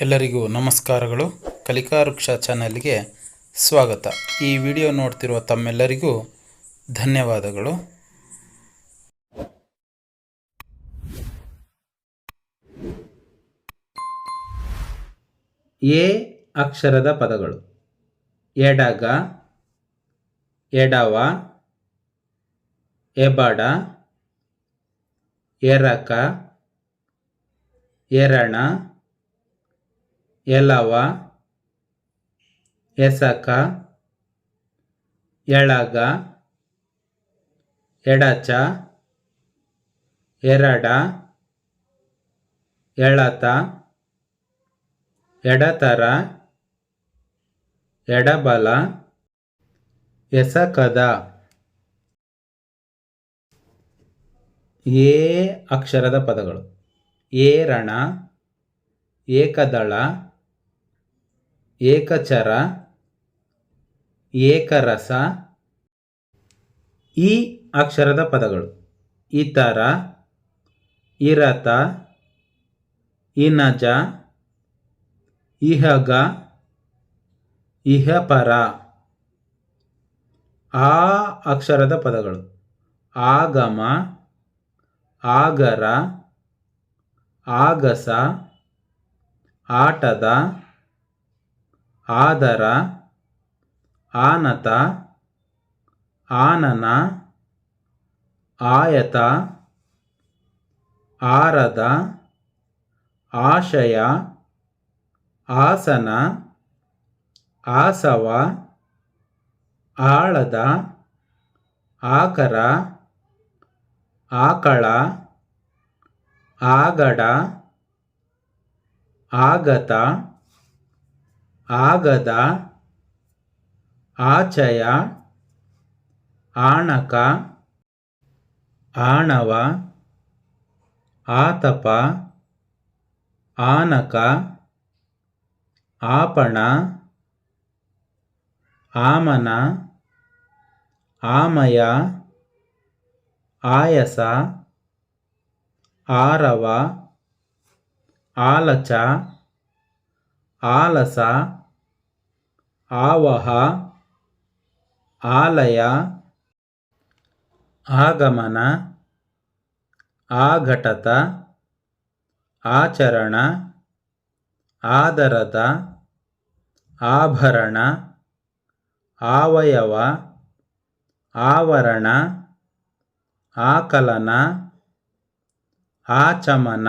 ಎಲ್ಲರಿಗೂ ನಮಸ್ಕಾರಗಳು. ಕಲಿಕಾ ವೃಕ್ಷ ಚಾನಲ್ಗೆ ಸ್ವಾಗತ. ಈ ವಿಡಿಯೋ ನೋಡ್ತಿರುವ ತಮ್ಮೆಲ್ಲರಿಗೂ ಧನ್ಯವಾದಗಳು. ಎ ಅಕ್ಷರದ ಪದಗಳು. ಎಡಗ, ಎಡವ, ಎಬಡ, ಎರಕ, ಎರಣ ಎಲವ ಎಸಕ ಎಳಗ ಎಡಚ ಎರಡ ಎಳತ ಎಡತರ ಎಡಬಲ ಎಸಕದ. ಏ ಅಕ್ಷರದ ಪದಗಳು. ಏರಣ ಏಕದಳ ಏಕಚರ, ಏಕರಸ, ಈ ಅಕ್ಷರದ ಪದಗಳು. ಇತರ, ಇರತ, ಇನಜ, ಇಹಗ, ಇಹಪರ. ಆ ಅಕ್ಷರದ ಪದಗಳು. ಆಗಮ, ಆಗರ, ಆಗಸ, ಆಟದ ಆದರ ಆನತ ಆನನ ಆಯತ ಆರದ ಆಶಯ ಆಸನ ಆಸವ ಆಳದ ಆಕರ ಆಕಳ ಆಗಡ ಆಗತ ಆಗದ ಆಚಯ ಆಣಕ ಆಣವ ಆತಪ ಆನಕ ಆಪಣ ಆಮನ ಆಮಯ ಆಯಸ ಆರವ ಆಲಚ ಆಲಸ ಆವಹ ಆಲಯ ಆಗಮನ ಆಘಟತ ಆಚರಣ ಆದರದ ಆಭರಣ ಆವಯವ ಆವರಣ ಆಕಲನ ಆಚಮನ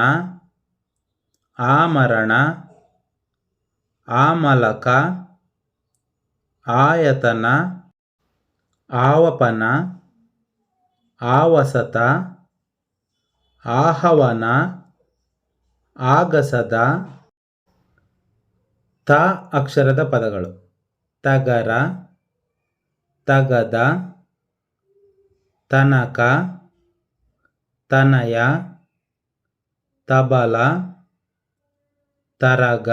ಆಮರಣ ಆಮಲಕ ಆಯತನ, ಆವಪನ, ಆವಸತ, ಆಹವನ, ಆಗಸದ, ತ ಅಕ್ಷರದ ಪದಗಳು. ತಗರ, ತಗದ, ತನಕ, ತನಯ, ತಬಲ, ತರಗ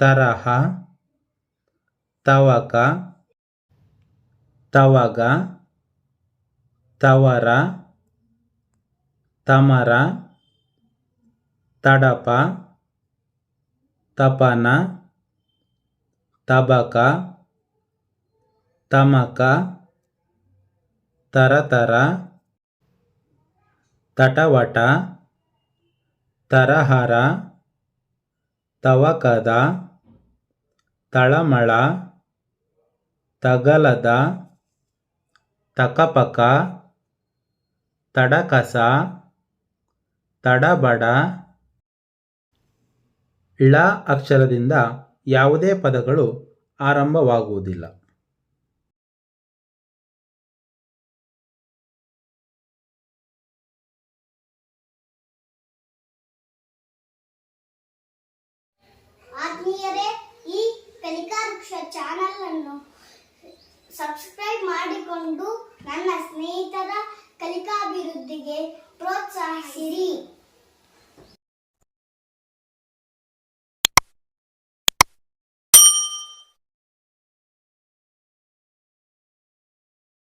ತರಹ ತವಕ ತವಗ ತವರ ತಮರ ತಡಪ ತಪನ ತಬಕ ತಮಕ ತರತರ ತಟವಟ ತರಹರ ತವಕದ ತಳಮಳ ತಗಲದ ತಕಪಕ ತಡಕಸ ತಡಬಡ. ಳ ಅಕ್ಷರದಿಂದ ಯಾವುದೇ ಪದಗಳು ಆರಂಭವಾಗುವುದಿಲ್ಲ. ಆತ್ಮೀಯರೇ ಈ ಕಲಿಕಾ ವೃಕ್ಷ ಚಾನಲ್ ಅನ್ನು ಸಬ್ಸ್ಕ್ರೈಬ್ ಮಾಡಿಕೊಂಡು ನನ್ನ ಸ್ನೇಹಿತರ ಕಲಿಕಾಭಿವೃದ್ಧಿಗೆ ಪ್ರೋತ್ಸಾಹಿಸಿರಿ.